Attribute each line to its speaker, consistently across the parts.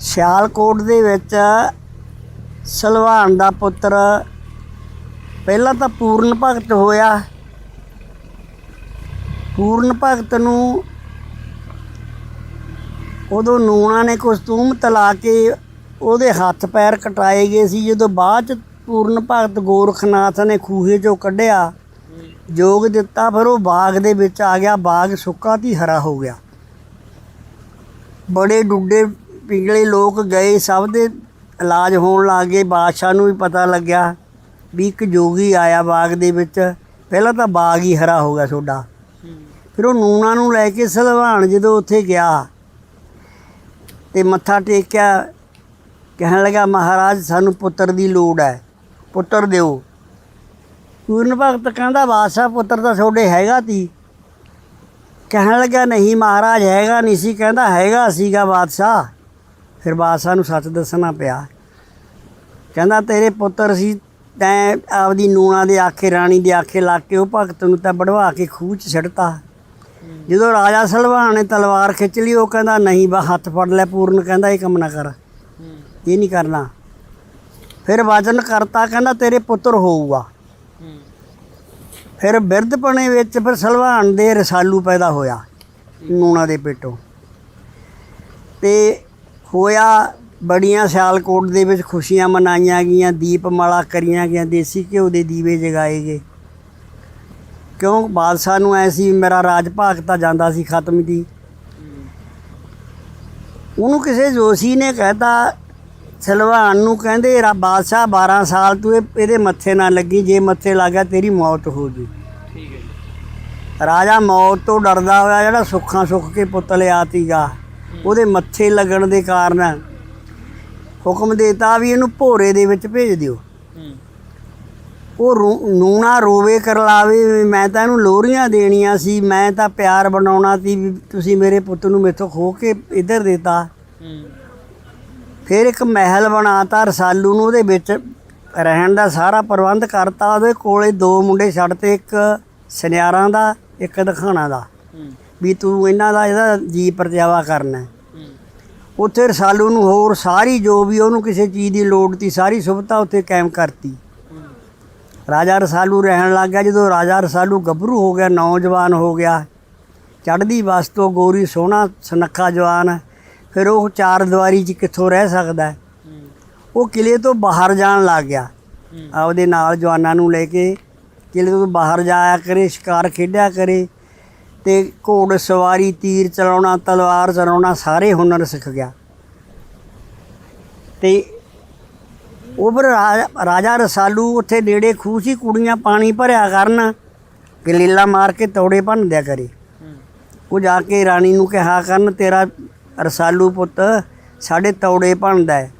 Speaker 1: ਸਿਆਲਕੋਟ ਦੇ ਵਿੱਚ ਸਲਵਾਨ ਦਾ ਪੁੱਤਰ ਪਹਿਲਾਂ ਤਾਂ ਪੂਰਨ ਭਗਤ ਹੋਇਆ। ਪੂਰਨ ਭਗਤ ਨੂੰ ਉਦੋਂ ਨੂਣਾ ਨੇ ਕੁਸਤੂਮ ਤਲਾ ਕੇ ਉਹਦੇ ਹੱਥ ਪੈਰ ਕਟਾਏ ਗਏ ਸੀ। ਜਦੋਂ ਬਾਅਦ ਚ ਪੂਰਨ ਭਗਤ ਗੋਰਖਨਾਥ ਨੇ ਖੂਹੇ ਚੋਂ ਕੱਢਿਆ, ਜੋਗ ਦਿੱਤਾ, ਫਿਰ ਉਹ ਬਾਗ ਦੇ ਵਿੱਚ ਆ ਗਿਆ। ਬਾਗ ਸੁੱਕਾ ਤੀ ਹਰਾ ਹੋ ਗਿਆ। ਬੜੇ ਡੁੱਡੇ ਪਿੰਗਲੇ ਲੋਕ ਗਏ, ਸਭ ਦੇ ਇਲਾਜ ਹੋਣ ਲੱਗ ਗਏ। ਬਾਦਸ਼ਾਹ ਨੂੰ ਵੀ ਪਤਾ ਲੱਗਿਆ ਵੀ ਇੱਕ ਜੋਗੀ ਆਇਆ ਬਾਗ ਦੇ ਵਿੱਚ। ਪਹਿਲਾਂ ਤਾਂ ਬਾਗ ਹੀ ਹਰਾ ਹੋ ਗਿਆ ਤੁਹਾਡਾ ਫਿਰ ਉਹ ਨੂਣਾ ਨੂੰ ਲੈ ਕੇ ਸਲਵਾਨ ਜਦੋਂ ਉੱਥੇ ਗਿਆ ਤੇ ਮੱਥਾ ਟੇਕਿਆ, ਕਹਿਣ ਲੱਗਾ, ਮਹਾਰਾਜ, ਸਾਨੂੰ ਪੁੱਤਰ ਦੀ ਲੋੜ ਹੈ, ਪੁੱਤਰ ਦਿਓ। ਪੂਰਨ ਭਗਤ ਕਹਿੰਦਾ, ਬਾਦਸ਼ਾਹ, ਪੁੱਤਰ ਤਾਂ ਤੁਹਾਡੇ ਹੈਗਾ ਤੀ। ਕਹਿਣ ਲੱਗਾ, ਨਹੀਂ ਮਹਾਰਾਜ, ਹੈਗਾ ਨਹੀਂ ਸੀ। ਕਹਿੰਦਾ, ਹੈਗਾ ਸੀਗਾ ਬਾਦਸ਼ਾਹ। ਫਿਰ ਬਾਦਸ਼ਾਹ ਨੂੰ ਸੱਚ ਦੱਸਣਾ ਪਿਆ। ਕਹਿੰਦਾ, ਤੇਰੇ ਪੁੱਤਰ ਸੀ, ਤੈਂ ਆਪਦੀ ਨੂਣਾ ਦੇ ਆਖੇ, ਰਾਣੀ ਦੇ ਆਖੇ ਲਾ ਕੇ ਉਹ ਭਗਤ ਨੂੰ ਤਾਂ ਵੜਵਾ ਕੇ ਖੂਹ 'ਚ ਛੱਡਤਾ ਜਦੋਂ ਰਾਜਾ ਸਲਵਾਨ ਨੇ ਤਲਵਾਰ ਖਿੱਚ ਲਈ, ਉਹ ਕਹਿੰਦਾ, ਨਹੀਂ ਬਾ, ਹੱਥ ਫੜ ਲੈ ਪੂਰਨ, ਕਹਿੰਦਾ, ਇਹ ਕੰਮ ਨਾ ਕਰ। ਇਹ ਨਹੀਂ ਕਰਨਾ। ਫਿਰ ਵਚਨ ਕਰਤਾ, ਕਹਿੰਦਾ, ਤੇਰੇ ਪੁੱਤਰ ਹੋਊਗਾ। ਫਿਰ ਬਿਰਧਪਣੇ ਵਿੱਚ ਫਿਰ ਸਲਵਾਨ ਦੇ ਰਸਾਲੂ ਪੈਦਾ ਹੋਇਆ ਨੂਣਾ ਦੇ ਪੇਟੋਂ। ਤੇ ਹੋਇਆ ਬੜੀਆਂ ਸਿਆਲਕੋਟ ਦੇ ਵਿੱਚ ਖੁਸ਼ੀਆਂ ਮਨਾਈਆਂ ਗਈਆਂ ਦੀਪਮਾਲਾ ਕਰੀਆਂ ਗਈਆਂ ਦੇਸੀ ਘਿਓ ਦੇ ਦੀਵੇ ਜਗਾਏ ਗਏ। ਕਿਉਂ? ਬਾਦਸ਼ਾਹ ਨੂੰ ਐ ਸੀ ਮੇਰਾ ਰਾਜ ਭਾਗ ਤਾਂ ਜਾਂਦਾ ਸੀ ਖਤਮ ਦੀ। ਉਹਨੂੰ ਕਿਸੇ ਜੋਸ਼ੀ ਨੇ ਕਹਿਤਾ ਸਲਵਾਨ ਨੂੰ ਕਹਿੰਦੇ ਰਾ ਬਾਦਸ਼ਾਹ 12 ਸਾਲ ਤੂੰ ਇਹ- ਇਹਦੇ ਮੱਥੇ ਨਾ ਲੱਗੀ ਜੇ ਮੱਥੇ ਲੱਗਾ ਤੇਰੀ ਮੌਤ ਹੋ ਜੂ।
Speaker 2: ਠੀਕ ਹੈ ਜੀ।
Speaker 1: ਰਾਜਾ ਮੌਤ ਤੋਂ ਡਰਦਾ ਹੋਇਆ ਜਿਹੜਾ ਸੁੱਖਾਂ ਸੁੱਖ ਕੇ ਪੁੱਤ ਲਿਆ ਤੀਗਾ ਉਹਦੇ ਮੱਥੇ ਲੱਗਣ ਦੇ ਕਾਰਨ ਹੁਕਮ ਦੇਤਾ ਵੀ ਇਹਨੂੰ ਭੋਰੇ ਦੇ ਵਿੱਚ ਭੇਜ ਦਿਓ। ਉਹ ਰੋ- ਨੂਣਾ ਰੋਵੇ ਕਰਲਾਵੇ ਮੈਂ ਤਾਂ ਇਹਨੂੰ ਲੋਰੀਆਂ ਦੇਣੀਆਂ ਸੀ, ਮੈਂ ਤਾਂ ਪਿਆਰ ਬਣਾਉਣਾ ਸੀ ਵੀ ਤੁਸੀਂ ਮੇਰੇ ਪੁੱਤ ਨੂੰ ਮੇਥੋਂ ਖੋ ਕੇ ਇੱਧਰ ਦੇਤਾ। ਫਿਰ ਇੱਕ ਮਹਿਲ ਬਣਾਤਾ, ਰਸਾਲੂ ਨੂੰ ਉਹਦੇ ਵਿੱਚ ਰਹਿਣ ਦਾ ਸਾਰਾ ਪ੍ਰਬੰਧ ਕਰਤਾ, ਉਹਦੇ ਕੋਲੇ ਦੋ ਮੁੰਡੇ ਛੱਡਤੇ, ਇੱਕ ਸੁਨਿਆਰਾਂ ਦਾ, ਇੱਕ ਦਿਖਾਣਾ ਦਾ। ਵੀ ਤੂੰ ਇਹਨਾਂ ਦਾ ਇਹਦਾ ਜੀ ਪਰਚਾਵਾ ਕਰਨਾ ਹੈ। ਉੱਥੇ ਰਸਾਲੂ ਨੂੰ ਹੋਰ ਸਾਰੀ ਜੋ ਵੀ ਉਹਨੂੰ ਕਿਸੇ ਚੀਜ਼ ਦੀ ਲੋੜ ਤੀ, ਸਾਰੀ ਸੁਵਿਧਾ ਉੱਥੇ ਕਾਇਮ ਕਰਤੀ ਰਾਜਾ ਰਸਾਲੂ ਰਹਿਣ ਲੱਗ ਗਿਆ ਜਦੋਂ ਰਾਜਾ ਰਸਾਲੂ ਗੱਭਰੂ ਹੋ ਗਿਆ, ਨੌਜਵਾਨ ਹੋ ਗਿਆ, ਚੜ੍ਹਦੀ ਵਸਤੋ ਗੋਰੀ ਸੋਹਣਾ ਸੁਨੱਖਾ ਜਵਾਨ, ਫਿਰ ਉਹ ਚਾਰ ਦੀਵਾਰੀ 'ਚ ਕਿੱਥੋਂ ਰਹਿ ਸਕਦਾ ਹੈ? ਉਹ ਕਿਲੇ ਤੋਂ ਬਾਹਰ ਜਾਣ ਲੱਗ ਗਿਆ
Speaker 2: ਹੂੰ
Speaker 1: ਆਪਦੇ ਨਾਲ ਜਵਾਨਾਂ ਨੂੰ ਲੈ ਕੇ ਕਿਲੇ ਤੋਂ ਬਾਹਰ ਜਾਇਆ ਕਰੇ, ਸ਼ਿਕਾਰ ਖੇਡਿਆ ਕਰੇ ਤੇ ਘੋੜ ਸਵਾਰੀ, ਤੀਰ ਚਲਾਉਣਾ, ਤਲਵਾਰ ਚਲਾਉਣਾ, ਸਾਰੇ ਹੁਨਰ ਸਿੱਖ ਗਿਆ। ਤੇ ਉਹ ਫਿਰ ਰਾਜਾ- ਰਸਾਲੂ ਉੱਥੇ ਨੇੜੇ ਖੂਹ ਸੀ, ਕੁੜੀਆਂ ਪਾਣੀ ਭਰਿਆ ਕਰਨ, ਗਲੀਲਾ ਮਾਰ ਕੇ ਤੌੜੇ ਭੰਨਦਿਆ ਕਰੇ। ਉਹ ਜਾ ਕੇ ਰਾਣੀ ਨੂੰ ਕਿਹਾ, ਕਰਨ, ਤੇਰਾ ਰਸਾਲੂ ਪੁੱਤ ਸਾਡੇ ਤੌੜੇ ਭੰਨਦਾ ਹੈ।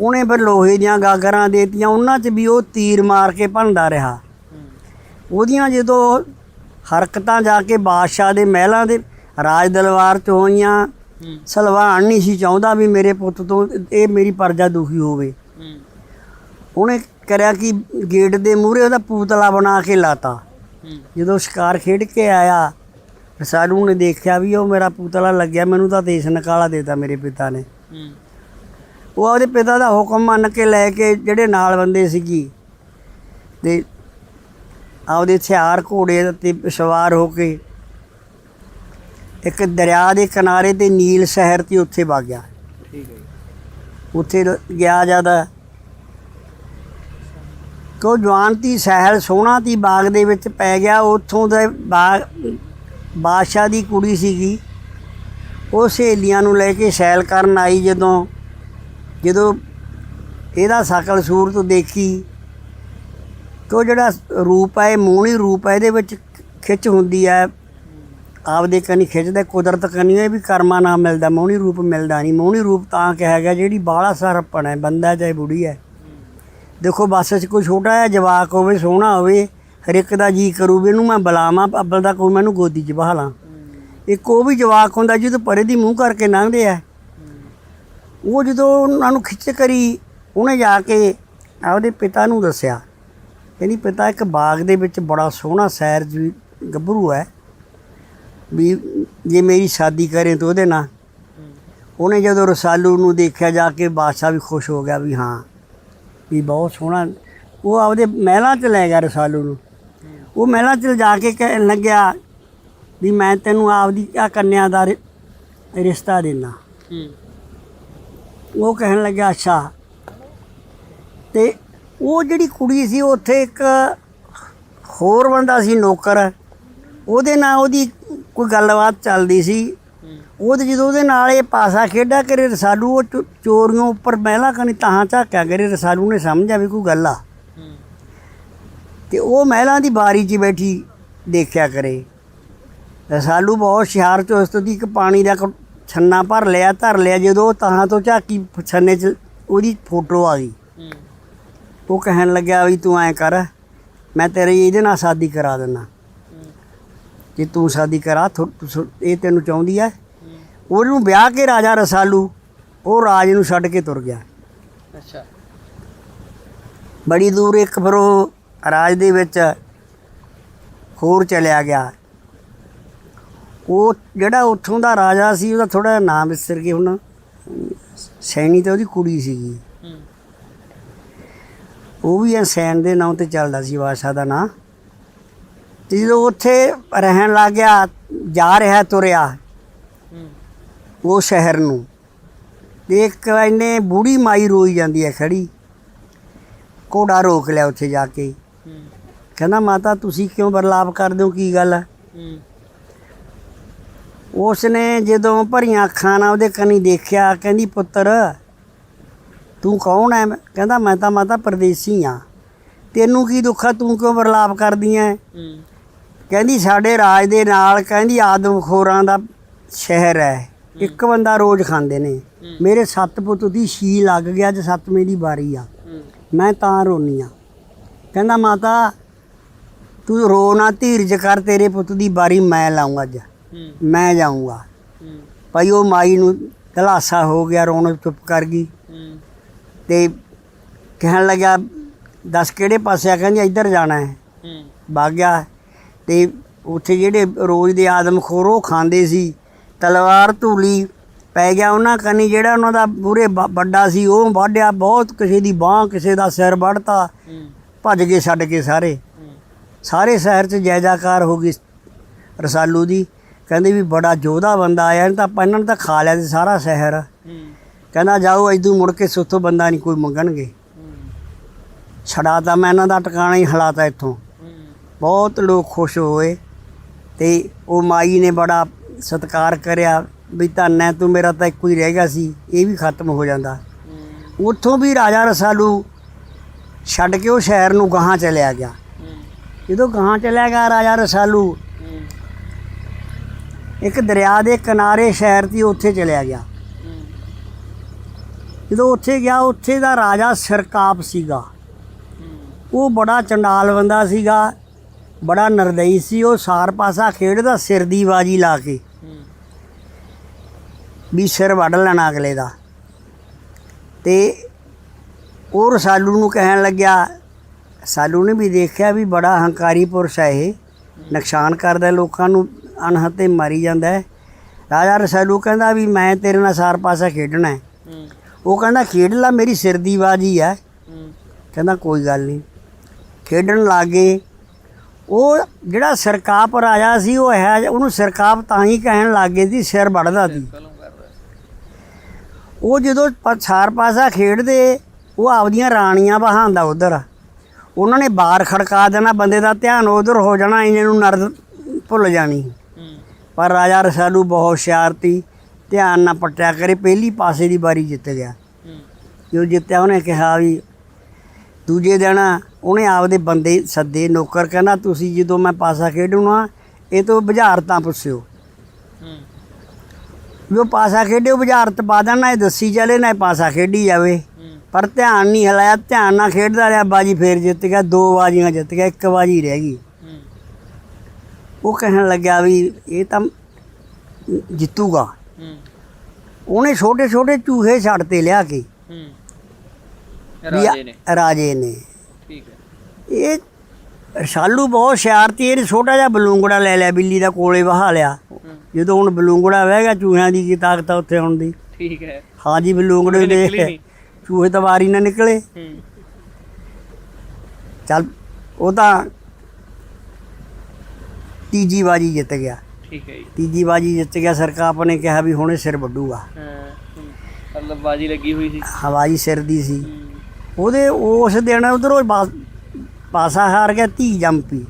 Speaker 1: ਉਹਨੇ ਫਿਰ ਲੋਹੇ ਦੀਆਂ ਗਾਗਰਾਂ ਦੇਤੀਆਂ, ਉਹਨਾਂ 'ਚ ਵੀ ਉਹ ਤੀਰ ਮਾਰ ਕੇ ਭੰਨਦਾ ਰਿਹਾ। ਉਹਦੀਆਂ ਜਦੋਂ ਹਰਕਤਾਂ ਜਾ ਕੇ ਬਾਦਸ਼ਾਹ ਦੇ ਮਹਿਲਾਂ ਦੇ ਰਾਜ ਦਲਵਾਰ 'ਚ ਹੋਈਆਂ ਸਲਵਾਨ ਨਹੀਂ ਸੀ ਚਾਹੁੰਦਾ ਵੀ ਮੇਰੇ ਪੁੱਤ ਤੋਂ ਇਹ ਮੇਰੀ ਪ੍ਰਜਾ ਦੁਖੀ ਹੋਵੇ। ਉਹਨੇ ਕਰਿਆ ਕਿ ਗੇਟ ਦੇ ਮੂਹਰੇ ਉਹਦਾ ਪੂਤਲਾ ਬਣਾ ਕੇ ਲਾਤਾ। ਜਦੋਂ ਸ਼ਿਕਾਰ ਖੇਡ ਕੇ ਆਇਆ ਰਸਾਲੂ ਨੇ ਦੇਖਿਆ ਵੀ ਉਹ ਮੇਰਾ ਪੂਤਲਾ ਲੱਗਿਆ ਮੈਨੂੰ ਤਾਂ ਦੇਸ਼ ਨਿਕਾਲਾ ਦੇਤਾ ਮੇਰੇ ਪਿਤਾ ਨੇ। ਉਹ ਆਪਦੇ ਪਿਤਾ ਦਾ ਹੁਕਮ ਮੰਨ ਕੇ ਲੈ ਕੇ ਜਿਹੜੇ ਨਾਲ ਬੰਦੇ ਸੀਗੀ ਤੇ ਆਪਦੇ ਹਥਿਆਰ ਘੋੜੇ ਤੇ ਸਵਾਰ ਹੋ ਕੇ ਇੱਕ ਦਰਿਆ ਦੇ ਕਿਨਾਰੇ ਤੇ ਨੀਲ ਸ਼ਹਿਰ ਤੇ ਉੱਥੇ ਵਗ ਗਿਆ।
Speaker 2: ਠੀਕ ਹੈ
Speaker 1: ਉੱਥੇ ਗਿਆ ਜਦ ਕੋ ਜਵਾਨ ਤੀ ਸਹਿਲ ਸੋਹਣਾ ਤੀ ਬਾਗ ਦੇ ਵਿੱਚ ਪੈ ਗਿਆ। ਉੱਥੋਂ ਦੇ ਬਾਗ ਬਾਦਸ਼ਾਹ ਦੀ ਕੁੜੀ ਸੀਗੀ। ਉਹ ਸਹੇਲੀਆਂ ਨੂੰ ਲੈ ਕੇ ਸੈਲ ਕਰਨ ਆਈ ਜਦੋਂ ਜਦੋਂ ਇਹਦਾ ਸਕਲ ਸੂਰਤ ਦੇਖੀ। ਕਿ ਉਹ ਜਿਹੜਾ ਰੂਪ ਹੈ, ਇਹ ਮੋਹਣੀ ਰੂਪ ਹੈ, ਇਹਦੇ ਵਿੱਚ ਖਿੱਚ ਹੁੰਦੀ ਹੈ। ਆਪਦੇ ਕਨੀ ਖਿੱਚਦਾ, ਕੁਦਰਤ ਕਨੀ ਇਹ ਵੀ ਕਰਮਾ ਨਾ ਮਿਲਦਾ, ਮੋਹਣੀ ਰੂਪ ਮਿਲਦਾ ਨਹੀਂ। ਮੋਹਣੀ ਰੂਪ ਤਾਂ ਕਿਹਾ ਗਿਆ, ਜਿਹੜੀ ਬਾਹਲਾ ਸਰਪਣ ਹੈ, ਬੰਦਾ ਚਾਹੇ ਬੁੜੀ ਹੈ। ਦੇਖੋ, ਬੱਸ 'ਚ ਕੋਈ ਛੋਟਾ ਜਿਹਾ ਜਵਾਕ ਹੋਵੇ, ਸੋਹਣਾ ਹੋਵੇ, ਹਰ ਇੱਕ ਦਾ ਜੀ ਕਰੂ ਵੀ ਇਹਨੂੰ ਮੈਂ ਬੁਲਾਵਾਂ, ਅੱਬਲ ਦਾ ਕੋਈ ਮੈਨੂੰ ਗੋਦੀ 'ਚ ਬਹਾ ਲਾਂ। ਇੱਕ ਉਹ ਵੀ ਜਵਾਕ ਹੁੰਦਾ, ਜਿਹਦੇ ਪਰੇ ਦੀ ਮੂੰਹ ਕਰਕੇ ਲੰਘਦੇ ਆ। ਉਹ ਜਦੋਂ ਉਹਨਾਂ ਨੂੰ ਖਿੱਚ ਕਰੀ, ਉਹਨੇ ਜਾ ਕੇ ਆਪਦੇ ਪਿਤਾ ਨੂੰ ਦੱਸਿਆ ਕਹਿੰਦੀ ਪਿਤਾ ਇੱਕ ਬਾਗ ਦੇ ਵਿੱਚ ਬੜਾ ਸੋਹਣਾ ਸੈਰ ਜੀ ਗੱਭਰੂ ਹੈ। ਵੀ ਜੇ ਮੇਰੀ ਸ਼ਾਦੀ ਕਰੇ ਤਾਂ ਉਹਦੇ ਨਾਲ। ਉਹਨੇ ਜਦੋਂ ਰਸਾਲੂ ਨੂੰ ਦੇਖਿਆ ਜਾ ਕੇ ਬਾਦਸ਼ਾਹ ਵੀ ਖੁਸ਼ ਹੋ ਗਿਆ ਵੀ ਹਾਂ ਵੀ ਬਹੁਤ ਸੋਹਣਾ। ਉਹ ਆਪਦੇ ਮਹਿਲਾਂ 'ਚ ਲੈ ਗਿਆ ਰਸਾਲੂ ਨੂੰ। ਉਹ ਮਹਿਲਾਂ 'ਚ ਜਾ ਕੇ ਕਹਿਣ ਲੱਗਿਆ ਵੀ ਮੈਂ ਤੈਨੂੰ ਆਪਦੀ ਆ ਕੰਨਿਆ ਦਾ ਰਿਸ਼ਤਾ ਦੇਣਾ ਉਹ ਕਹਿਣ ਲੱਗਿਆ ਅੱਛਾ। ਤੇ ਉਹ ਜਿਹੜੀ ਕੁੜੀ ਸੀ ਉੱਥੇ ਇੱਕ ਹੋਰ ਬੰਦਾ ਸੀ, ਨੌਕਰ। ਉਹਦੇ ਨਾਲ ਉਹਦੀ ਕੋਈ ਗੱਲਬਾਤ ਚੱਲਦੀ ਸੀ।
Speaker 2: ਹੂੰ
Speaker 1: ਉਹਦੇ ਜਦੋਂ ਉਹਦੇ ਨਾਲ ਇਹ ਪਾਸਾ ਖੇਡਾ ਕਰੇ ਰਸਾਲੂ, ਉਹ ਚੋ- ਚੋਰੀਆਂ ਉੱਪਰ ਮਹਿਲਾ ਕਣੀ ਤਾਂ ਝਾਕਿਆ, ਕਰੇ ਰਸਾਲੂ ਨੇ ਸਮਝਿਆ ਵੀ ਕੋਈ ਗੱਲ ਆ।
Speaker 2: ਹੂੰ
Speaker 1: ਤੇ ਉਹ ਮਹਿਲਾ ਦੀ ਬਾਰੀ 'ਚ ਬੈਠੀ ਦੇਖਿਆ ਕਰੇ। ਰਸਾਲੂ ਬਹੁਤ ਹੁਸ਼ਿਆਰ ਉਸ ਦੀ ਇੱਕ ਪਾਣੀ ਦਾ ਕ- ਛੰਨਾ ਭਰ ਲਿਆ, ਧਰ ਲਿਆ, ਜਦੋਂ ਉਹ ਤਾਂ ਤੋਂ ਝਾਕੀ ਛੰਨੇ 'ਚ ਉਹਦੀ ਫੋਟੋ ਆ ਗਈ। ਉਹ ਕਹਿਣ ਲੱਗਿਆ ਵੀ ਤੂੰ ਐਂ ਕਰ ਮੈਂ ਤੇਰੀ ਇਹਦੇ ਨਾਲ ਸ਼ਾਦੀ ਕਰਾ ਦਿੰਦਾ। ਜੇ ਤੂੰ ਸ਼ਾਦੀ ਕਰਾ ਇਹ ਤੈਨੂੰ ਚਾਹੁੰਦੀ ਐ ਉਹਨੂੰ ਵਿਆਹ ਕੇ ਰਾਜਾ ਰਸਾਲੂ ਉਹ ਰਾਜ ਨੂੰ ਛੱਡ ਕੇ ਤੁਰ ਗਿਆ।
Speaker 2: ਅੱਛਾ।
Speaker 1: ਬੜੀ ਦੂਰ ਇੱਕ ਫਿਰ ਉਹ ਰਾਜ ਦੇ ਵਿੱਚ ਹੋਰ ਚਲਿਆ ਗਿਆ। ਉਹ ਜਿਹੜਾ ਉੱਥੋਂ ਦਾ ਰਾਜਾ ਸੀ ਉਹਦਾ ਥੋੜਾ ਨਾਮ ਵਿਸਰ ਗਿਆ ਹੁਣ। ਸੈਣੀ ਤੇ ਉਹਦੀ ਕੁੜੀ ਸੀਗੀ। ਉਹ ਵੀ ਅਸੈਨ ਦੇ ਨਾਂ ਤੇ ਚੱਲਦਾ ਸੀ ਬਾਦਸ਼ਾਹ ਦਾ ਨਾਂ। ਤੇ ਜਦੋਂ ਉੱਥੇ ਰਹਿਣ ਲੱਗ ਗਿਆ, ਜਾ ਰਿਹਾ, ਤੁਰਿਆ ਉਹ ਸ਼ਹਿਰ ਨੂੰ, ਤੇ ਇੱਕ ਇਹਨੇ ਬੂੜੀ ਮਾਈ ਰੋਈ ਜਾਂਦੀ ਹੈ ਖੜੀ। ਕੋੜਾ ਰੋਕ ਲਿਆ ਉੱਥੇ ਜਾ ਕੇ। ਕਹਿੰਦਾ, ਮਾਤਾ, ਤੁਸੀਂ ਕਿਉਂ ਬਰਲਾਪ ਕਰਦੇ ਹੋ? ਕੀ ਗੱਲ ਹੈ? ਉਸ ਨੇ ਜਦੋਂ ਭਰੀਆਂ ਅੱਖਾਂ ਨਾਲ ਉਹਦੇ ਕੰਨੀ ਦੇਖਿਆ, ਕਹਿੰਦੀ, ਪੁੱਤਰ ਤੂੰ ਕੌਣ ਹੈ ਕਹਿੰਦਾ ਮੈਂ ਤਾਂ ਮਾਤਾ ਪਰਦੇਸੀ ਆ। ਤੈਨੂੰ ਕੀ ਦੁੱਖ ਆ? ਤੂੰ ਕਿਉਂ ਬਰਲਾਪ ਕਰਦੀ ਐ?
Speaker 2: ਹੂੰ।
Speaker 1: ਕਹਿੰਦੀ ਸਾਡੇ ਰਾਜ ਦੇ ਨਾਲ ਕਹਿੰਦੀ ਆਦਮਖੋਰਾਂ ਦਾ ਸ਼ਹਿਰ ਹੈ। ਇੱਕ ਬੰਦਾ ਰੋਜ਼ ਖਾਂਦੇ ਨੇ। ਮੇਰੇ ਸੱਤ ਪੁੱਤ ਦੀ ਛੀ ਲੱਗ ਗਿਆ ਅੱਜ ਸੱਤਵੇਂ ਦੀ ਵਾਰੀ ਆ। ਮੈਂ ਤਾਂ ਰੋਨੀ ਆ। ਕਹਿੰਦਾ ਮਾਤਾ ਤੂੰ ਰੋ ਨਾ ਧੀਰਜ ਕਰ ਤੇਰੇ ਪੁੱਤ ਦੀ ਬਾਰੀ ਮੈਂ ਲਾਉਂਗਾ ਅੱਜ। ਮੈਂ ਜਾਊਂਗਾ। ਭਾਈ ਉਹ ਮਾਈ ਨੂੰ ਧਲਾਸਾ ਹੋ ਗਿਆ ਰੋਣ ਚੁੱਪ ਕਰ ਗਈ। ਤੇ ਕਹਿਣ ਲੱਗਾ ਦੱਸ ਕਿਹੜੇ ਪਾਸੇ ਆ? ਕਹਿੰਦੀ ਇੱਧਰ ਜਾਣਾ ਹੈ।
Speaker 2: ਹੂੰ।
Speaker 1: ਵਗ ਗਿਆ। ਤੇ ਉੱਥੇ ਜਿਹੜੇ ਰੋਜ਼ ਦੇ ਆਦਮਖੋਰ ਉਹ ਖਾਂਦੇ ਸੀ। ਤਲਵਾਰ ਧੂਲੀ ਪੈ ਗਿਆ ਉਹਨਾਂ ਕੰਨੀ ਜਿਹੜਾ ਉਹਨਾਂ ਦਾ ਪੂਰੇ ਵੱਡਾ ਸੀ ਉਹ ਵਾਢਿਆ। ਬਹੁਤ ਕਿਸੇ ਦੀ ਬਾਹ ਕਿਸੇ ਦਾ ਸਿਰ ਵੱਢਤਾ। ਭੱਜ ਗਏ ਛੱਡ ਕੇ ਸਾਰੇ। ਸਾਰੇ ਸ਼ਹਿਰ 'ਚ ਜੈ ਜੈਕਾਰ ਹੋ ਗਈ ਰਸਾਲੂ ਦੀ। ਕਹਿੰਦੇ ਵੀ ਬੜਾ ਯੋਧਾ ਬੰਦਾ ਆਇਆ ਤਾਂ ਨੂੰ ਤਾਂ ਖਾ ਲਿਆ ਸੀ ਸਾਰਾ ਸ਼ਹਿਰ। ਕਹਿੰਦਾ, ਜਾਓ ਇਦੋਂ ਮੁੜ ਕੇ ਸੁੱਥੋਂ ਬੰਦਾ ਨਹੀਂ ਕੋਈ ਮੰਗਣਗੇ।
Speaker 2: ਹੂੰ
Speaker 1: ਛੜਾਤਾ ਮੈਂ ਇਹਨਾਂ ਦਾ ਟਿਕਾਣਾ ਹੀ ਹਲਾਤਾ ਇੱਥੋਂ। ਬਹੁਤ ਲੋਕ ਖੁਸ਼ ਹੋਏ ਤੇ ਉਹ ਮਾਈ ਨੇ ਬੜਾ ਸਤਿਕਾਰ ਕਰਿਆ ਵੀ ਧੰਨ ਹੈ, ਤੂੰ ਮੇਰਾ ਤਾਂ ਇੱਕੋ ਹੀ ਰਹਿ ਗਿਆ ਸੀ, ਇਹ ਵੀ ਖਤਮ ਹੋ ਜਾਂਦਾ। ਉੱਥੋਂ ਵੀ ਰਾਜਾ ਰਸਾਲੂ ਛੱਡ ਕੇ ਉਹ ਸ਼ਹਿਰ ਨੂੰ ਗਾਹਾਂ ਚਲਿਆ ਗਿਆ। ਜਦੋਂ ਗਾਹਾਂ ਚਲਿਆ ਗਿਆ ਰਾਜਾ ਰਸਾਲੂ, ਇੱਕ ਦਰਿਆ ਦੇ ਕਿਨਾਰੇ ਸ਼ਹਿਰ ਸੀ ਉੱਥੇ ਚਲਿਆ ਗਿਆ। ਜਦੋਂ ਉੱਥੇ ਗਿਆ, ਉੱਥੇ ਦਾ ਰਾਜਾ ਸਰਕਾਪ ਸੀਗਾ। ਉਹ ਬੜਾ ਚੰਡਾਲ ਬੰਦਾ ਸੀਗਾ, ਬੜਾ ਨਰਦਈ ਸੀ, ਉਹ ਸਾਰ ਪਾਸਾ ਖੇਡਦਾ, ਸਿਰ ਦੀ ਬਾਜੀ ਲਾ ਕੇ। ਵੀ ਸਿਰ ਵੱਢ ਲੈਣਾ ਅਗਲੇ ਦਾ। ਤੇ ਉਹ ਰਸਾਲੂ ਨੂੰ ਕਹਿਣ ਲੱਗਿਆ ਸਾਲੂ ਨੇ ਵੀ ਦੇਖਿਆ ਵੀ ਬੜਾ ਹੰਕਾਰੀ ਪੁਰਸ਼ ਹੈ ਇਹ। ਨੁਕਸਾਨ ਕਰਦਾ ਲੋਕਾਂ ਨੂੰ ਅਨਹਤੇ ਮਾਰੀ ਜਾਂਦਾ ਹੈ। ਰਾਜਾ ਰਸਾਲੂ ਕਹਿੰਦਾ ਵੀ ਮੈਂ ਤੇਰੇ ਨਾਲ ਸਾਰ ਪਾਸਾ ਖੇਡਣਾ ਹੈ। ਉਹ ਕਹਿੰਦਾ ਖੇਡ ਲੈ ਮੇਰੀ ਸਿਰ ਦੀ ਬਾਜੀ ਹੂੰ ਕਹਿੰਦਾ ਕੋਈ ਗੱਲ ਨਹੀਂ। ਖੇਡਣ ਲੱਗੇ ਉਹ ਜਿਹੜਾ ਸਰਕਾਪ ਰਾਜਾ ਸੀ ਉਹ ਹੈ ਉਹਨੂੰ ਸਰਕਾਪ ਤਾਂ ਹੀ ਕਹਿਣ ਲੱਗੇ ਸੀ ਸਿਰ ਵੱਢਦਾ ਸੀ। ਉਹ ਜਦੋਂ ਸਾਰ ਪਾਸਾ ਖੇਡਦੇ ਉਹ ਆਪਦੀਆਂ ਰਾਣੀਆਂ ਬਹਾਉਂਦਾ ਉਧਰ। ਉਹਨਾਂ ਨੇ ਬਾਹਰ ਖੜਕਾ ਦੇਣਾ ਬੰਦੇ ਦਾ ਧਿਆਨ ਉਧਰ ਹੋ ਜਾਣਾ ਇਹਨਾਂ ਨੂੰ ਨਰਦ ਭੁੱਲ ਜਾਣੀ। ਪਰ ਰਾਜਾ ਰਸਾਲੂ ਬਹੁਤ ਹੁਸ਼ਿਆਰਤੀ ਧਿਆਨ ਨਾਲ ਪੱਟਿਆ ਕਰੇ, ਪਹਿਲੀ ਪਾਸੇ ਦੀ ਬਾਰੀ ਜਿੱਤ ਗਿਆ। ਜੋ ਜਿੱਤਿਆ ਉਹਨੇ ਕਿਹਾ ਵੀ ਦੂਜੇ ਦਿਨ ਉਹਨੇ ਆਪਦੇ ਬੰਦੇ ਸੱਦੇ, ਨੌਕਰ ਕਹਿੰਦਾ, ਤੁਸੀਂ ਜਦੋਂ ਮੈਂ ਪਾਸਾ ਖੇਡੂਣਾ ਇਹ ਤੋਂ ਬੁਝਾਰਤਾਂ ਪੁੱਛਿਓ। ਜੋ ਪਾਸਾ ਖੇਡਿਓ, ਬੁਝਾਰਤ ਪਾ ਦੇਣਾ ਇਹ ਦੱਸੀ ਚਲੇ, ਨਾ ਇਹ ਪਾਸਾ ਖੇਡੀ ਜਾਵੇ। ਪਰ ਧਿਆਨ ਨਹੀਂ ਹਲਾਇਆ, ਧਿਆਨ ਨਾਲ ਖੇਡਦਾ ਰਿਹਾ, ਬਾਜੀ ਫੇਰ ਜਿੱਤ ਗਿਆ, ਦੋ ਬਾਜੀਆਂ ਜਿੱਤ ਗਿਆ, ਇੱਕ ਬਾਜੀ ਰਹਿ ਗਈ। ਉਹ ਕਹਿਣ ਲੱਗਿਆ ਵੀ ਇਹ ਤਾਂ ਜਿੱਤੂਗਾ। ਉਹਨੇ ਛੋਟੇ ਛੋਟੇ ਚੂਹੇ ਛੱਡ ਤੇ ਲਿਆ ਕੇ।
Speaker 2: ਰਾਜੇ ਨੇ।
Speaker 1: ਰਾਜੇ ਨੇ।
Speaker 2: ਠੀਕ ਹੈ।
Speaker 1: ਇਹ ਰਸਾਲੂ ਬਹੁਤ ਸ਼ਿਆਰਤੀ ਇਹਨੇ ਛੋਟਾ ਜਿਹਾ ਬਲੂੰਗੜਾ ਲੈ ਲਿਆ ਬਿੱਲੀ ਦਾ ਕੋਲੇ ਵਹਾ ਲਿਆ। ਜਦੋਂ ਹੁਣ ਬਲੂੰਗੜਾ ਵਹਿ ਗਿਆ ਚੂਹਿਆਂ ਦੀ ਕੀ ਤਾਕਤ ਉੱਥੇ ਹੁਣ ਦੀ।
Speaker 2: ਠੀਕ ਹੈ।
Speaker 1: ਹਾਂ ਜੀ ਵੀ ਲੂੰਗੜੇ
Speaker 2: ਚੂਹੇ ਨਿਕਲੇ
Speaker 1: ਦੇ। ਚੂਹੇ ਤਾਂ ਵਾਰੀ ਨਾ ਨਿਕਲੇ।
Speaker 2: ਹੂੰ।
Speaker 1: ਚੱਲ ਉਹ ਤਾਂ ਤੀਜੀ ਬਾਜੀ ਜਿੱਤ ਗਿਆ।
Speaker 2: ਠੀਕ ਹੈ ਜੀ।
Speaker 1: ਤੀਜੀ ਬਾਜੀ ਜਿੱਤ ਗਿਆ ਸਰਕਾਰ ਨੇ ਕਿਹਾ ਵੀ ਹੁਣੇ ਸਿਰ ਵੱਡੂਗਾ
Speaker 2: ਹਾਂ ਹੂੰ। ਮਤਲਬ ਬਾਜੀ ਲੱਗੀ ਹੋਈ ਸੀ।
Speaker 1: ਹਵਾਈ ਸਿਰ ਦੀ ਸੀ। ਉਹਦੇ ਉਸ ਦਿਨ ਉਧਰੋਂ ਪਾਸਾ ਹਾਰ ਗਿਆ ਧੀ ਜੰਪੀ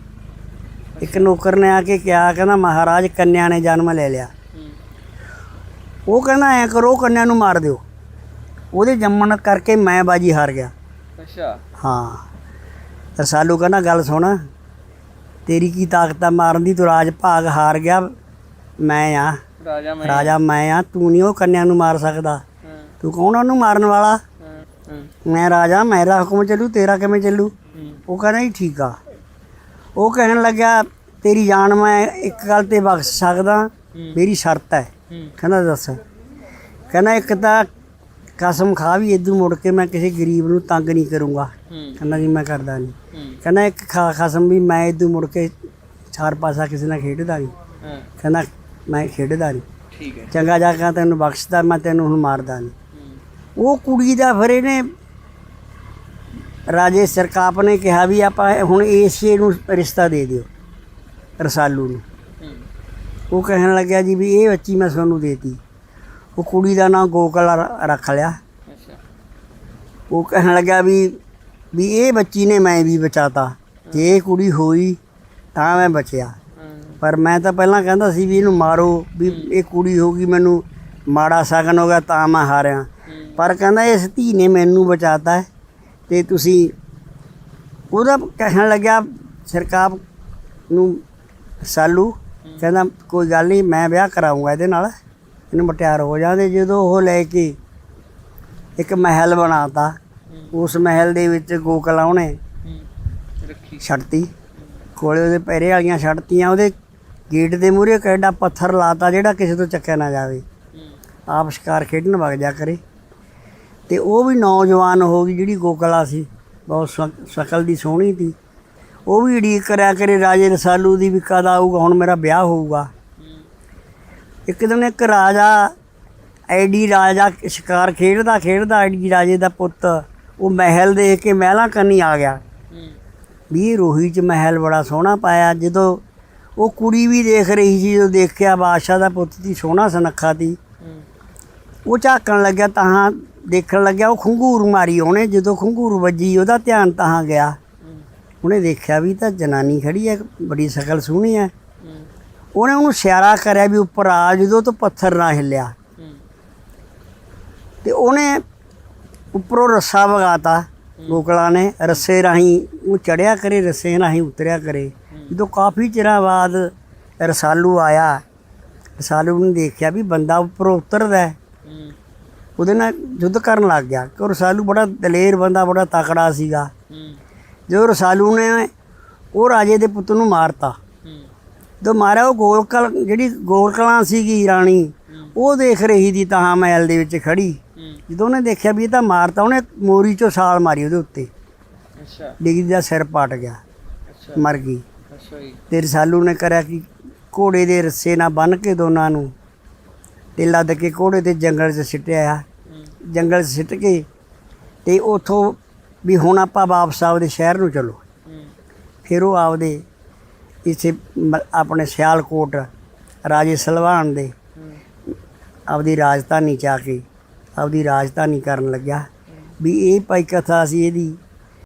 Speaker 1: ਇੱਕ ਨੌਕਰ ਨੇ ਆ ਕੇ ਕਿਹਾ ਕਹਿੰਦਾ ਮਹਾਰਾਜ ਕੰਨਿਆ ਨੇ ਜਨਮ ਲੈ ਲਿਆ। ਉਹ ਕਹਿੰਦਾ ਐ ਕਰੋ ਕੰਨਿਆ ਨੂੰ ਮਾਰ ਦਿਓ। ਉਹਦੇ ਜੰਮਣ ਕਰਕੇ ਮੈਂ ਬਾਜੀ ਹਾਰ ਗਿਆ।
Speaker 2: ਅੱਛਾ।
Speaker 1: ਹਾਂ। ਰਸਾਲੂ ਕਹਿੰਦਾ ਗੱਲ ਸੁਣ ਤੇਰੀ ਕੀ ਤਾਕਤ ਆ ਮਾਰਨ ਦੀ? ਤੂੰ ਰਾਜ ਭਾਗ ਹਾਰ ਗਿਆ। ਮੈਂ ਆ।
Speaker 2: ਰਾਜਾ ਮੈਂ
Speaker 1: ਰਾਜਾ ਮੈਂ ਆ। ਤੂੰ ਨਹੀਂ ਉਹ ਕੰਨਿਆ ਨੂੰ ਮਾਰ ਸਕਦਾ। ਤੂੰ ਕੌਣ ਆ ਉਹਨੂੰ ਮਾਰਨ ਵਾਲਾ? ਮੈਂ ਰਾਜਾ ਮੇਰਾ ਹੁਕਮ ਚੱਲੂ ਤੇਰਾ ਕਿਵੇਂ ਚੱਲੂ? ਉਹ ਕਹਿੰਦਾ ਜੀ ਠੀਕ ਆ। ਉਹ ਕਹਿਣ ਲੱਗਿਆ ਤੇਰੀ ਜਾਨ ਮੈਂ ਇੱਕ ਗੱਲ ਤੇ ਬਖਸ਼ ਸਕਦਾ। ਮੇਰੀ ਸ਼ਰਤ ਹੂੰ। ਕਹਿੰਦਾ ਦੱਸ। ਕਹਿੰਦਾ ਇੱਕ ਤਾਂ ਕਸਮ ਖਾ ਵੀ ਇਦੋਂ ਮੁੜ ਕੇ ਮੈਂ ਕਿਸੇ ਗਰੀਬ ਨੂੰ ਤੰਗ ਨਹੀਂ ਕਰੂੰਗਾ। ਕਹਿੰਦਾ ਜੀ ਮੈਂ ਕਰਦਾ ਨਹੀਂ। ਕਹਿੰਦਾ ਇੱਕ ਖਾ ਕਸਮ ਵੀ ਮੈਂ ਇਦੋਂ ਮੁੜ ਕੇ ਚਾਰ ਪਾਸਾ ਕਿਸੇ ਨਾਲ ਖੇਡਦਾ ਨਹੀਂ। ਕਹਿੰਦਾ ਮੈਂ ਖੇਡਦਾ ਨਹੀਂ।
Speaker 2: ਠੀਕ ਹੈ।
Speaker 1: ਚੰਗਾ ਜਾ ਕੇ ਤੈਨੂੰ ਬਖਸ਼ਦਾ ਮੈਂ ਤੈਨੂੰ ਹੁਣ ਮਾਰਦਾ ਨਹੀਂ। ਉਹ ਕੁੜੀ ਦਾ ਫਿਰ ਇਹਨੇ ਰਾਜੇ ਸਰਕਾਪ ਨੇ ਕਿਹਾ ਵੀ ਆਪਾਂ ਹੁਣ ਏਸ਼ੀਏ ਨੂੰ ਰਿਸ਼ਤਾ ਦੇ ਦਿਓ ਰਸਾਲੂ ਨੂੰ। ਉਹ ਕਹਿਣ ਲੱਗਿਆ ਜੀ ਵੀ ਇਹ ਬੱਚੀ ਮੈਂ ਤੁਹਾਨੂੰ ਦੇਤੀ। ਉਹ ਕੁੜੀ ਦਾ ਨਾਂ ਗੋਕਲ ਰ- ਰੱਖ ਲਿਆ।
Speaker 2: ਅੱਛਾ।
Speaker 1: ਉਹ ਕਹਿਣ ਲੱਗਾ ਵੀ ਵੀ ਇਹ ਬੱਚੀ ਨੇ ਮੈਂ ਵੀ ਬਚਾਤਾ। ਜੇ ਇਹ ਕੁੜੀ ਹੋਈ ਤਾਂ ਮੈਂ ਬਚਿਆ।
Speaker 2: ਹਾਂ।
Speaker 1: ਪਰ ਮੈਂ ਤਾਂ ਪਹਿਲਾਂ ਕਹਿੰਦਾ ਸੀ ਵੀ ਇਹਨੂੰ ਮਾਰੋ ਵੀ ਇਹ ਕੁੜੀ ਹੋ ਗਈ ਮੈਨੂੰ ਮਾੜਾ ਸਗਨ ਹੋ ਗਿਆ ਤਾਂ ਮੈਂ ਹਾਰਿਆ।
Speaker 2: ਹੂੰ।
Speaker 1: ਪਰ ਕਹਿੰਦਾ ਇਸ ਧੀ ਨੇ ਮੈਨੂੰ ਬਚਾਤਾ ਹੈ ਤੇ ਤੁਸੀਂ ਉਹਦਾ ਕਹਿਣ ਲੱਗਿਆ ਸਰਕਾਰ ਨੂੰ ਸਾਲੂ। ਕਹਿੰਦਾ ਕੋਈ ਗੱਲ ਨਹੀਂ ਮੈਂ ਵਿਆਹ ਕਰਾਉਂਗਾ ਇਹਦੇ ਨਾਲ। ਇਹਨੂੰ ਮਟਿਆਰ ਹੋ ਜਾਂਦੇ। ਜਦੋਂ ਉਹ ਲੈ ਕੇ ਇੱਕ ਮਹਿਲ ਬਣਾਤਾ
Speaker 2: ਹੂੰ
Speaker 1: ਉਸ ਮਹਿਲ ਦੇ ਵਿੱਚ ਗੋਕਲਾ ਉਹਨੇ
Speaker 2: ਰੱਖੀ
Speaker 1: ਛੱਡਤੀ। ਕੋਲੇ ਉਹਦੇ ਪੈਰੇ ਵਾਲੀਆਂ ਛੱਡਤੀਆਂ। ਉਹਦੇ ਗੇਟ ਦੇ ਮੂਹਰੇ ਕਿੱਡਾ ਪੱਥਰ ਲਾਤਾ ਜਿਹੜਾ ਕਿਸੇ ਤੋਂ ਚੱਕਿਆ ਨਾ ਜਾਵੇ। ਆਪ ਸ਼ਿਕਾਰ ਖੇਡਣ ਵਗ ਜਾ ਕਰੇ। ਤੇ ਉਹ ਵੀ ਨੌਜਵਾਨ ਹੋ ਗਈ ਜਿਹੜੀ ਗੋਕਲਾ ਸੀ। ਬਹੁਤ ਸ਼ਕਲ ਦੀ ਸੋਹਣੀ ਸੀ। ਉਹ ਵੀ ਉਡੀਕ ਕਰਿਆ ਕਰੇ, ਰਾਜੇ ਰਸਾਲੂ ਦੀ ਵੀ ਕਦ ਆਊਗਾ? ਹੁਣ ਮੇਰਾ ਵਿਆਹ ਹੋਊਗਾ। ਇੱਕ ਦਿਨ ਇੱਕ ਰਾਜਾ, ਐਡੀ ਰਾਜਾ ਸ਼ਿਕਾਰ ਖੇਡਦਾ ਖੇਡਦਾ, ਐਡੀ ਰਾਜੇ ਦਾ ਪੁੱਤ, ਉਹ ਮਹਿਲ ਦੇਖ ਕੇ ਮਹਿਲਾਂ ਕੰਨੀ ਆ ਗਿਆ। ਵੀ ਇਹ ਰੋਹੀ ਚ ਮਹਿਲ ਬੜਾ ਸੋਹਣਾ ਪਾਇਆ, ਜਦੋਂ ਉਹ ਕੁੜੀ ਵੀ ਦੇਖ ਰਹੀ ਸੀ, ਜਦੋਂ ਦੇਖਿਆ ਬਾਦਸ਼ਾਹ ਦਾ ਪੁੱਤ ਸੀ, ਸੋਹਣਾ ਸੁਨੱਖਾ ਦੀ ਉਹ ਝਾਕਣ ਲੱਗਿਆ, ਤਾਂ ਦੇਖਣ ਲੱਗਿਆ, ਉਹ ਖੰਗੂਰ ਮਾਰੀ ਉਹਨੇ, ਜਦੋਂ ਖੰਗੂਰ ਵੱਜੀ, ਉਹਦਾ ਧਿਆਨ ਤਾਂ ਗਿਆ। ਉਹਨੇ ਦੇਖਿਆ ਵੀ ਤਾਂ ਜਨਾਨੀ ਖੜੀ ਹੈ, ਬੜੀ ਸ਼ਕਲ ਸੋਹਣੀ ਹੈ। ਉਹਨੇ ਉਹਨੂੰ ਇਸ਼ਾਰਾ ਕਰਿਆ ਵੀ ਉੱਪਰ ਆ ਜਦੋਂ ਤੋਂ ਪੱਥਰ ਨਾ ਹਿੱਲਿਆ। ਤੇ ਉਹਨੇ ਉੱਪਰੋਂ ਰੱਸਾ ਵਗਾਤਾ ਗੋਕਲਾ ਨੇ ਰੱਸੇ ਰਾਹੀਂ ਉਹ ਚੜਿਆ ਕਰੇ ਰੱਸੇ ਰਾਹੀਂ ਉਤਰਿਆ ਕਰੇ। ਜਦੋਂ ਕਾਫੀ ਚਿਰਾਂ ਬਾਅਦ ਰਸਾਲੂ ਆਇਆ ਰਸਾਲੂ ਨੇ ਦੇਖਿਆ ਵੀ ਬੰਦਾ ਉੱਪਰੋਂ ਉਤਰਦਾ। ਉਹਦੇ ਨਾਲ ਯੁੱਧ ਕਰਨ ਲੱਗ ਗਿਆ। ਕਿ ਰਸਾਲੂ ਬੜਾ ਦਲੇਰ ਬੰਦਾ ਬੜਾ ਤਕੜਾ ਸੀਗਾ। ਜਦੋਂ ਰਸਾਲੂ ਨੇ ਉਹ ਰਾਜੇ ਦੇ ਪੁੱਤ ਨੂੰ ਮਾਰਤਾ ਮਾਰਿਆ ਉਹ ਗੋਲਕਲ ਜਿਹੜੀ ਗੋਲਕਲਾਂ ਸੀਗੀ ਰਾਣੀ ਉਹ ਦੇਖ ਰਹੀ ਦੀ ਤਾਂ ਮਹਿਲ ਦੇ ਵਿੱਚ ਖੜੀ। ਜਦੋਂ ਉਹਨੇ ਦੇਖਿਆ ਵੀ ਇਹ ਤਾਂ ਮਾਰਤਾ ਉਹਨੇ ਮੋਰੀ ਚੋਂ ਛਾਲ ਮਾਰੀ ਉਹਦੇ ਉੱਤੇ।
Speaker 2: ਅੱਛਾ।
Speaker 1: ਡਿੱਗੀ ਦਾ ਸਿਰ ਪਟ ਗਿਆ
Speaker 2: ਅੱਛਾ।
Speaker 1: ਮਰ ਗਈ। ਤੇ ਰਸਾਲੂ ਨੇ ਕਰਿਆ ਕਿ ਘੋੜੇ ਦੇ ਰੱਸੇ ਨਾਲ ਬੰਨ ਕੇ ਦੋਨਾਂ ਨੂੰ ਤੇ ਲੱਦ ਕੇ ਘੋੜੇ ਤੇ ਜੰਗਲ 'ਚ ਸਿੱਟਿਆ
Speaker 2: ਹੂੰ।
Speaker 1: ਜੰਗਲ 'ਚ ਸਿੱਟ ਕੇ ਤੇ ਉਥੋਂ ਵੀ ਹੁਣ ਆਪਾਂ ਵਾਪਸ ਆਪਦੇ ਸ਼ਹਿਰ ਨੂੰ ਚਲੋ। ਫਿਰ ਉਹ ਆਪਦੇ ਇਸੇ ਮ- ਆਪਣੇ ਸਿਆਲਕੋਟ ਰਾਜੇ ਸਲਵਾਨ ਦੇ ਆਪਦੀ ਰਾਜਧਾਨੀ ਚ ਆ ਕੇ ਆਪਦੀ ਰਾਜਧਾਨੀ ਕਰਨ ਲੱਗਿਆ। ਵੀ ਇਹ ਭਾਈ ਕਥਾ ਅਸੀਂ ਇਹਦੀ।